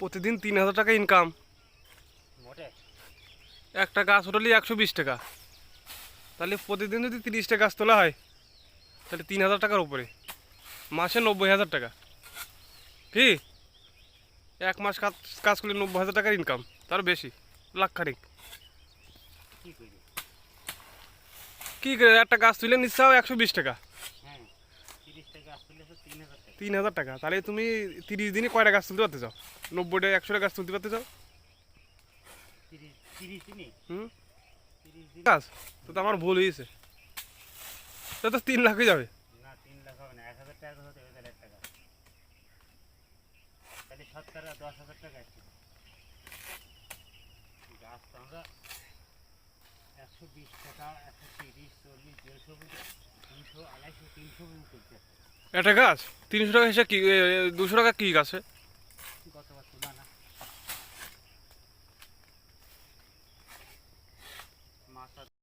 প্রতিদিন তিন হাজার টাকা ইনকাম একটা গাছ উঠালে একশো বিশ টাকা। তাহলে প্রতিদিন যদি তিরিশটা গাছ তোলা হয় তাহলে তিন হাজার টাকার উপরে। মাসে নব্বই হাজার টাকা। কি? এক মাস কাজ কাজ করলে নব্বই হাজার টাকার ইনকাম তার বেশি লাখ খানিক কি করি কী করে? একটা গাছ তুলে নিচ্ছাও একশো বিশ টাকা হ্যাঁ তিরিশ টাকা আসলে তো তিন হাজার টাকা তাহলে তুমি তিরিশ দিনে কয়টা গাছ তুলতে পারতে চাও নব্বইটা একশোটা গাছ তুলতে পারতে চাও হুম গাছ তো আমার ভুল হয়েছে তো তো তিন লাখ হয়ে যাবে একশো বিশ টাকা একশো তিরিশ চল্লিশ দেড়শো তিনশো আড়াইশো তিনশো করতে একটা গাছ? তিনশো টাকা হিসেবে কি দুশো টাকা কি গাছে?